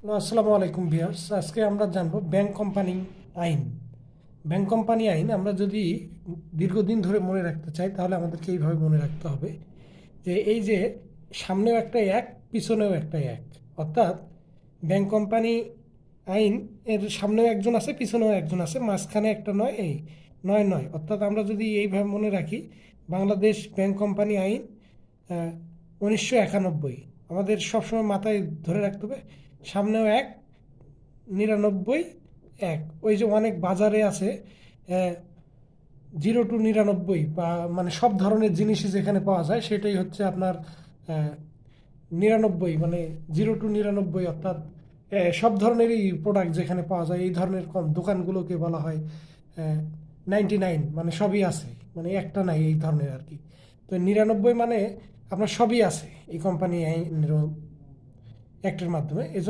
আসসালামু আলাইকুম ভিউয়ার্স, আজকে আমরা জানব ব্যাংক কোম্পানি আইন। ব্যাংক কোম্পানি আইন আমরা যদি দীর্ঘদিন ধরে মনে রাখতে চাই, তাহলে আমাদেরকে এইভাবে মনে রাখতে হবে যে এই যে সামনেও একটা এক, পিছনেও একটা এক। অর্থাৎ ব্যাংক কোম্পানি আইন এর সামনেও একজন আছে, পিছনেও একজন আছে, মাঝখানে একটা নয়, এই নয় নয়। অর্থাৎ আমরা যদি এইভাবে মনে রাখি, বাংলাদেশ ব্যাংক কোম্পানি আইন উনিশশো একানব্বই। আমাদের সবসময় মাথায় ধরে রাখতে হবে সামনেও এক, নিরানব্বই এক। ওই যে অনেক বাজারে আছে জিরো টু নিরানব্বই বা মানে সব ধরনের জিনিসই যেখানে পাওয়া যায়, সেটাই হচ্ছে আপনার নিরানব্বই মানে জিরো টু নিরানব্বই অর্থাৎ সব ধরনেরই প্রোডাক্ট যেখানে পাওয়া যায়, এই ধরনের কম দোকানগুলোকে বলা হয় নাইনটি নাইন মানে সবই আছে। মানে একটা নাই এই ধরনের আর কি। তো নিরানব্বই মানে আপনার সবই আছে এই কোম্পানি অ্যাক্টের মাধ্যমে। এজন্য